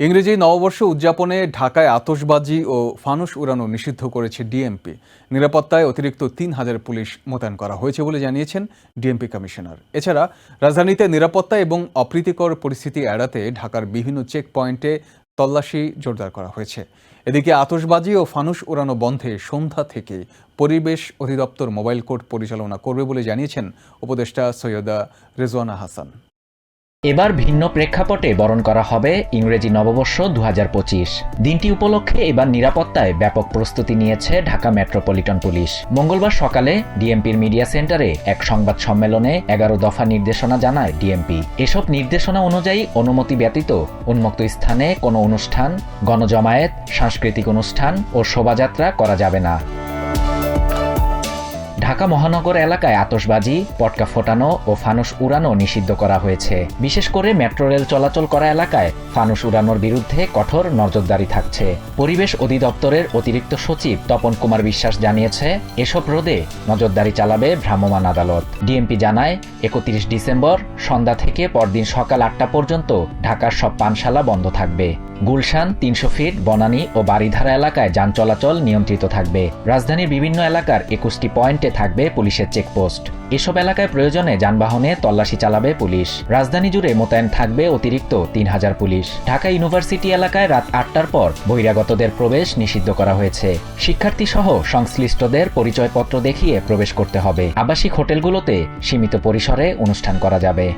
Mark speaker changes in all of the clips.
Speaker 1: ইংরেজি নববর্ষ উদযাপনে ঢাকায় আতসবাজি ও ফানুস উড়ানো নিষিদ্ধ করেছে ডিএমপি। নিরাপত্তায় অতিরিক্ত তিন হাজার পুলিশ মোতায়েন করা হয়েছে বলে জানিয়েছেন ডিএমপি কমিশনার। এছাড়া, রাজধানীতে নিরাপত্তা এবং অপ্রীতিকর পরিস্থিতি এড়াতে ঢাকার বিভিন্ন চেক পয়েন্টে তল্লাশি জোরদার করা হয়েছে। এদিকে আতসবাজি ও ফানুস উড়ানো বন্ধে সন্ধ্যা থেকে পরিবেশ অধিদপ্তর মোবাইল কোর্ট পরিচালনা করবে বলে জানিয়েছেন উপদেষ্টা সৈয়দা রেজওয়ানা হাসান।
Speaker 2: এবার ভিন্ন প্রেক্ষাপটে বরণ করা হবে ইংরেজি নববর্ষ দু হাজার পঁচিশ। দিনটি উপলক্ষে এবার নিরাপত্তায় ব্যাপক প্রস্তুতি নিয়েছে ঢাকা মেট্রোপলিটন পুলিশ। মঙ্গলবার সকালে ডিএমপির মিডিয়া সেন্টারে এক সংবাদ সম্মেলনে এগারো দফা নির্দেশনা জানায় ডিএমপি। এসব নির্দেশনা অনুযায়ী অনুমতি ব্যতীত উন্মুক্ত স্থানে কোনো অনুষ্ঠান, গণজমায়েত, সাংস্কৃতিক অনুষ্ঠান ও শোভাযাত্রা করা যাবে না। ঢাকা মহানগর এলাকায় আতশবাজি, পটকা ফোটানো ও ফানুস উড়ানো নিষিদ্ধ করা হয়েছে। বিশেষ করে মেট্রো রেল চলাচল করা এলাকায় ফানুস উড়ানোর বিরুদ্ধে কঠোর নজরদারি থাকছে। পরিবেশ অধিদপ্তরের অতিরিক্ত সচিব তপন কুমার বিশ্বাস জানিয়েছে, এসব রোদে নজরদারি চালাবে ভ্রাম্যমাণ আদালত। ডিএমপি জানায়, একত্রিশ ডিসেম্বর সন্ধ্যা থেকে পরদিন সকাল আটটা পর্যন্ত ঢাকার সব পানশালা বন্ধ থাকবে। গুলশান, তিনশো ফিট, বনানী ও বাড়িধারা এলাকায় যান চলাচল নিয়ন্ত্রিত থাকবে। রাজধানীর বিভিন্ন এলাকার একুশটি পয়েন্টে থাকবে পুলিশের চেকপোস্ট। এসব এলাকায় প্রয়োজনে যানবাহনে তল্লাশি চালাবে পুলিশ। রাজধানী জুড়ে মোতায়েন থাকবে অতিরিক্ত তিন হাজার পুলিশ। ঢাকা ইউনিভার্সিটি এলাকায় রাত আটটার পর বহিরাগতদের প্রবেশ নিষিদ্ধ করা হয়েছে। শিক্ষার্থী সহ সংশ্লিষ্টদের পরিচয়পত্র দেখিয়ে প্রবেশ করতে হবে। আবাসিক হোটেলগুলোতে সীমিত পরিসরে অনুষ্ঠান করা যাবে।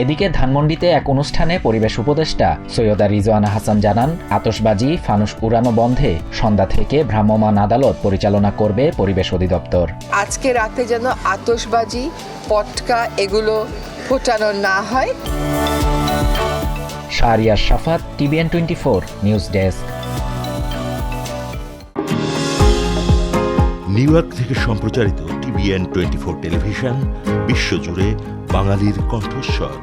Speaker 2: এদিকে ধানমন্ডিতে এক অনুষ্ঠানে পরিবেশ উপদেষ্টা সৈয়দা রিজওয়ানা হাসান জানান আতশবাজি ফানুস উড়ানো বন্ধে সন্ধ্যা থেকে ভ্রাম্যমাণ আদালত পরিচালনা করবে পরিবেশ অধিদপ্তর।
Speaker 3: আজকে রাতে যেন আতশবাজি পটকা এগুলো ফোটানো না হয়।
Speaker 2: Shahriar Shafat TVN twenty four news desk.
Speaker 4: New York থেকে সম্প্রচারিত টিভিএন টোয়েন্টি ফোর টেলিভিশন বিশ্বজুড়ে বাঙালির কণ্ঠস্বর।